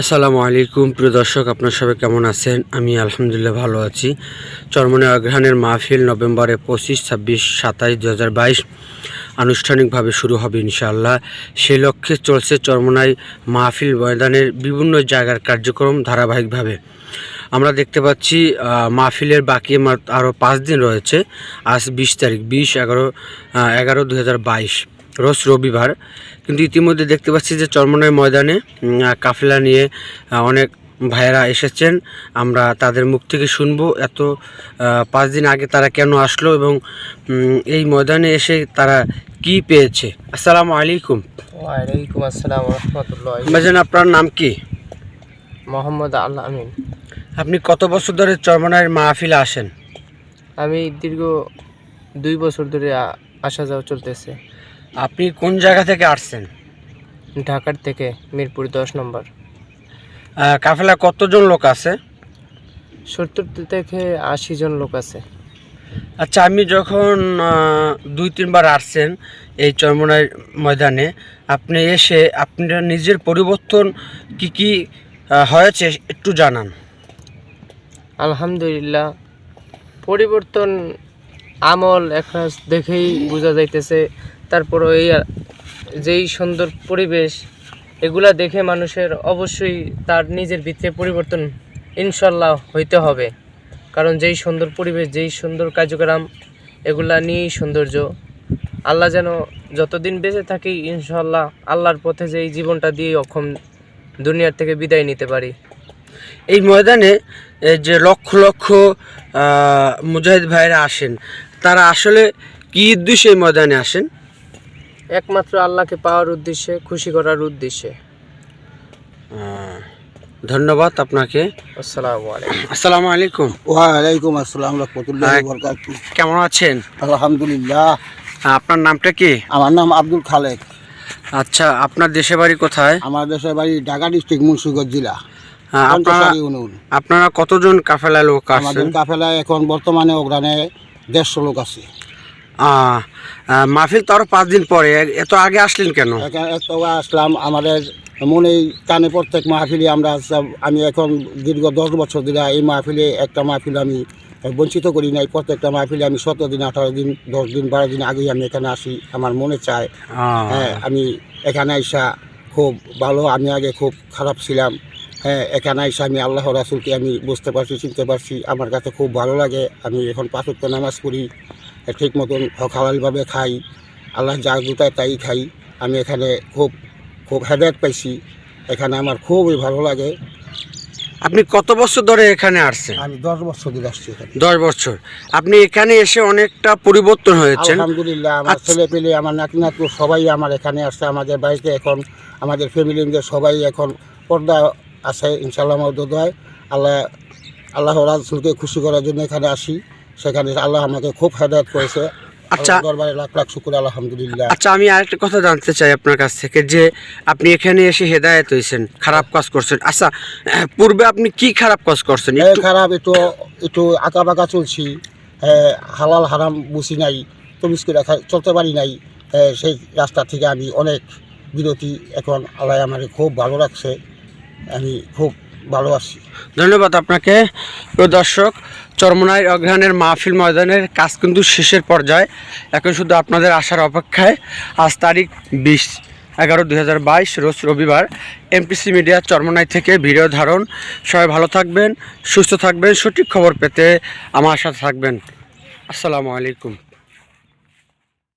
আসসালামু আলাইকুম। প্রিয় দর্শক, আপনার সবাই কেমন আছেন? আমি আলহামদুলিল্লাহ ভালো আছি। চরমনে অগ্রহাণের মাহফিল নভেম্বরে পঁচিশ, ছাব্বিশ সাতাইশ দু আনুষ্ঠানিকভাবে শুরু হবে ইনশাআল্লাহ। সেই লক্ষ্যে চলছে চরমনাই মাহফিল ময়দানের বিভিন্ন জায়গার কার্যক্রম ধারাবাহিকভাবে। আমরা দেখতে পাচ্ছি মাহফিলের বাকি আরও পাঁচ দিন রয়েছে। আজ বিশ তারিখ, বিশ, এগারো এগারো দু রোজ রবিবার। কিন্তু ইতিমধ্যে দেখতে পাচ্ছি যে চরমনাই ময়দানে কাফেলা নিয়ে অনেক ভাইয়েরা এসেছেন। আমরা তাদের মুখ থেকে শুনব এত পাঁচ দিন আগে তারা কেন আসলো এবং এই ময়দানে এসে তারা কি পেয়েছে। আসসালামু আলাইকুম। ওয়ালাইকুম আসসালাম রহমতুল্লাহ। ভাইজান আপনার নাম কি? মোহাম্মদ আল্লাহ আমিন। আপনি কত বছর ধরে চরমনাইয়ের মাহফিলে আসেন? আমি দীর্ঘ দুই বছর ধরে আসা যাওয়া চলতেছে। আপনি কোন জায়গা থেকে আসছেন? ঢাকার থেকে মিরপুর দশ নম্বর। কাফেলা কতজন লোক আছে? সত্তর থেকে আশি জন লোক আছে। আচ্ছা আমি যখন দুই তিনবার আসছেন এই চরমনাই ময়দানে আপনি এসে আপনার নিজের পরিবর্তন কি কি হয়েছে একটু জানান। আলহামদুলিল্লাহ পরিবর্তন আমল একটা দেখেই বোঝা যাইতেছে তারপরও এই যেই সুন্দর পরিবেশ, এগুলা দেখে মানুষের অবশ্যই তার নিজের ভিতরে পরিবর্তন ইনশাল্লাহ হইতে হবে। কারণ যেই সুন্দর পরিবেশ, যেই সুন্দর কার্যক্রম, এগুলা নিয়েই সৌন্দর্য। আল্লাহ যেন যতদিন বেঁচে থাকি, ইনশাল্লাহ আল্লাহর পথে যে এই জীবনটা দিয়ে অক্ষম দুনিয়ার থেকে বিদায় নিতে পারি। এই ময়দানে যে লক্ষ লক্ষ মুজাহিদ ভাইরা আসেন, তারা আসলে কি উদ্দেশ্যে এই ময়দানে আসেন? একমাত্র আল্লাহকে পাওয়ার উদ্দেশ্যে খুশি করার উদ্দেশ্যে। ধন্যবাদ আপনাকে। আসসালামু আলাইকুম। আসসালামু আলাইকুম। ওয়ালাইকুম আসসালাম রহমতুল্লাহ হ্যাঁ। বরকাত কেমন আছেন? আলহামদুলিল্লাহ। আপনার নামটা কি? আমার নাম আব্দুল খালেক। আচ্ছা আপনার দেশে বাড়ি কোথায়? আমার দেশের বাড়ি ঢাকা ডিস্ট্রিক্ট মুন্সিগঞ্জ জেলা হ্যাঁ, আপনারা আপনারা কতজন কাফেলা লোক আমাদের আসছেন কাফেলায় এখন বর্তমানে ওখানে দেড়শো লোক আছে। মাহফিল তো আরও পাঁচ দিন পরে। এত আগে আসলেন কেন? এত আসলাম আমাদের মনেই কানে প্রত্যেক মাহফিলে আমরা আমি এখন দীর্ঘ দশ বছর ধরে এই মাহফিলে একটা মাহফিল আমি বঞ্চিত করি নাই। প্রত্যেকটা মাহফিলে আমি সতেরো দিন আঠারো দিন দশ দিন বারো দিন আগেই আমি এখানে আসি আমার মনে চায়। হ্যাঁ আমি এখানে আইসা খুব ভালো আমি আগে খুব খারাপ ছিলাম। হ্যাঁ এখানে আইসা আমি আল্লাহ রাসুলকে আমি বুঝতে পারছি চিনতে পারছি। আমার কাছে খুব ভালো লাগে। আমি এখন পাঁচক্ত নামাজ পড়ি। ঠিক মতন হালালভাবে খাই। আল্লাহ যা দুটায় তাই খাই। আমি এখানে খুব খুব হেদায়ত পাইছি। এখানে আমার খুবই ভালো লাগে। আপনি কত বছর ধরে এখানে আসছেন? আমি দশ বছর ধরে আসছি এখানে। দশ বছর। আপনি এখানে এসে অনেকটা পরিবর্তন হয়েছে আলহামদুলিল্লাহ আমার আচ্ছা। ছেলে পেলে আমার নাতি নাতু সবাই আমার এখানে আসছে। আমাদের বাড়িতে এখন আমাদের ফ্যামিলি সবাই এখন পর্দা আছে। ইনশাল্লাহ মদয় আল্লাহ আল্লাহ রাসুলকে খুশি করার জন্য এখানে আসি। সেখানে আল্লাহ আমাকে খুব হেদায়ত করেছে। আচ্ছা। আল্লাহর দরবারে লাখ লাখ শুকুর আলহামদুলিল্লাহ। আচ্ছা আমি আরেকটা কথা জানতে চাই আপনার কাছ থেকে যে আপনি এখানে এসে হেদায়েত হয়েছেন খারাপ কাজ করছেন। আচ্ছা পূর্বে আপনি কি খারাপ কাজ করছেন? খারাপ একটু একটু আঁকা বাঁকা চলছি। হালাল হারাম বুঝি নাই তমিজ করে চলতে পারি নাই। সেই রাস্তা থেকে আমি অনেক বিরতি এখন আল্লাহ আমার খুব ভালো লাগছে আমি খুব ভালো আছি। ধন্যবাদ আপনাকে। প্রিয় দর্শক, চরমনাই অগ্রহাণের মাহফিল ময়দানের কাজ কিন্তু শেষের পর্যায়ে। এখন শুধু আপনাদের আসার অপেক্ষায়। আজ তারিখ বিশ এগারো দুই রোজ রবিবার। এমপিসি মিডিয়া চরমনাই থেকে ভিডিও ধারণ। সবাই ভালো থাকবেন, সুস্থ থাকবেন। সঠিক খবর পেতে আমার সাথে থাকবেন। আসসালামু আলাইকুম।